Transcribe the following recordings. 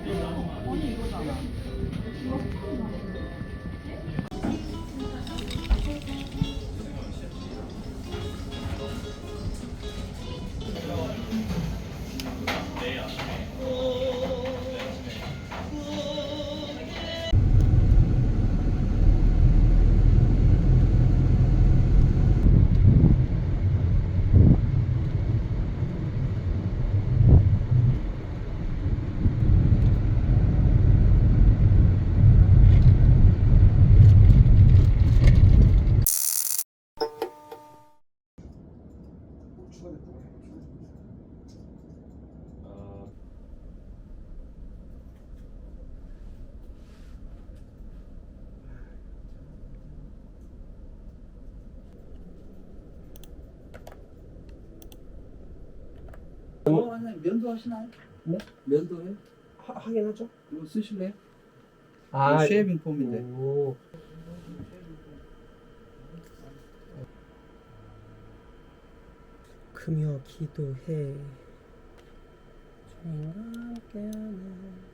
이거잖아. 부분이 아... 뭐, 어, 선생님 면도 하시나요? 네? 면도해? 하, 하긴 하죠. 이거 쓰실래요? 아, 뭐 쉐이빙 폼인데. 오. 크며 기도해. 주님과 함께하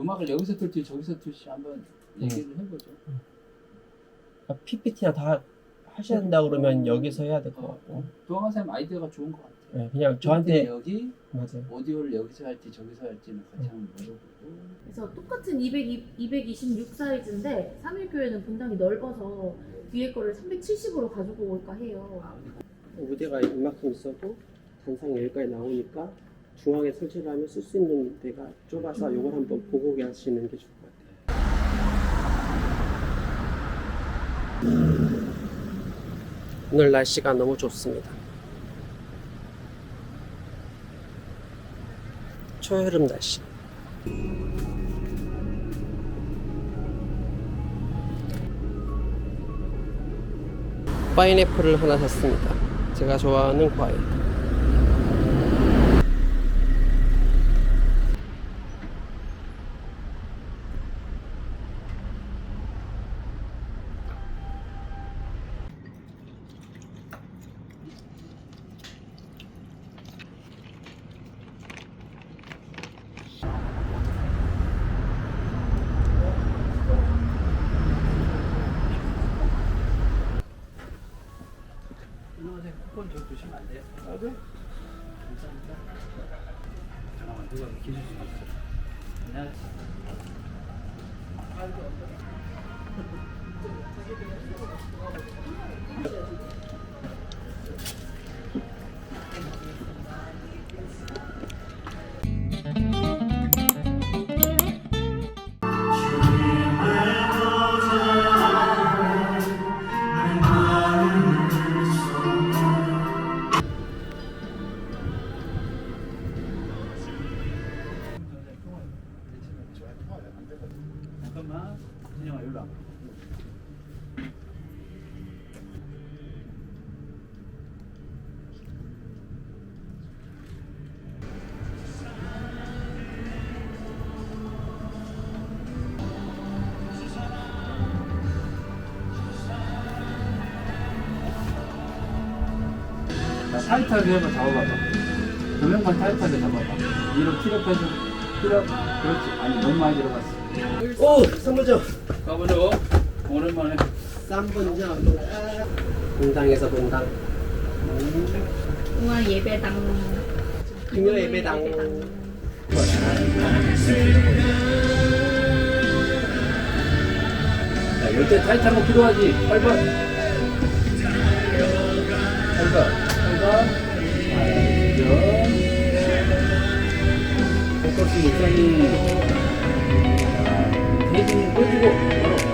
음악을 여기서 틀지 저기서 틀지 한번 네. 얘기를 해보죠. 그러니까 PPT나 다 하셔야 된다 그러면 여기서 해야 될 것 같고. 도항 선생님 아이디어가 좋은 것 같아요. 네, 그냥 저한테 여기 맞아요. 오디오를 여기서 할지 저기서 할지는 같이 한번 물어보고 그래서 똑같은 200, 226 사이즈인데 3일 교회는 분당이 넓어서 위에 거를 370으로 가지고 올까 해요. 무대가 이만큼 있어도 단상이 여기까지 나오니까 중앙에 설치를 하면 쓸 수 있는 데가 좁아서 이걸 한번 보고 하시는 게 좋을 것 같아요. 오늘 날씨가 너무 좋습니다. 초여름 날씨. 파인애플을 하나 샀습니다. 제가 좋아하는 과일. 안녕하세요. 쿠폰 좀 주시면 안 돼요? 아, 네. 감사합니다. 잠깐만, 누가 계실 수 있어. 안녕하세요. 잠깐만. 진영아, 일로 와. 자, 타이트하게 한번 잡아봐봐. 조명만 타이트하게 잡아봐. 위로 티력해서 티력. 그렇지. 아니 너무 많이 들어갔어. 오! 선물점! 가보자고. 오랜만에. 쌈분점! 분당에서 분당. 우와 예배당. 금요 예배당. 자, 이럴 때 타이트한 거 필요하지. 8번. 8번. 8번. 알죠. 콩커스 목사님. 이렇게 좀 보여주고.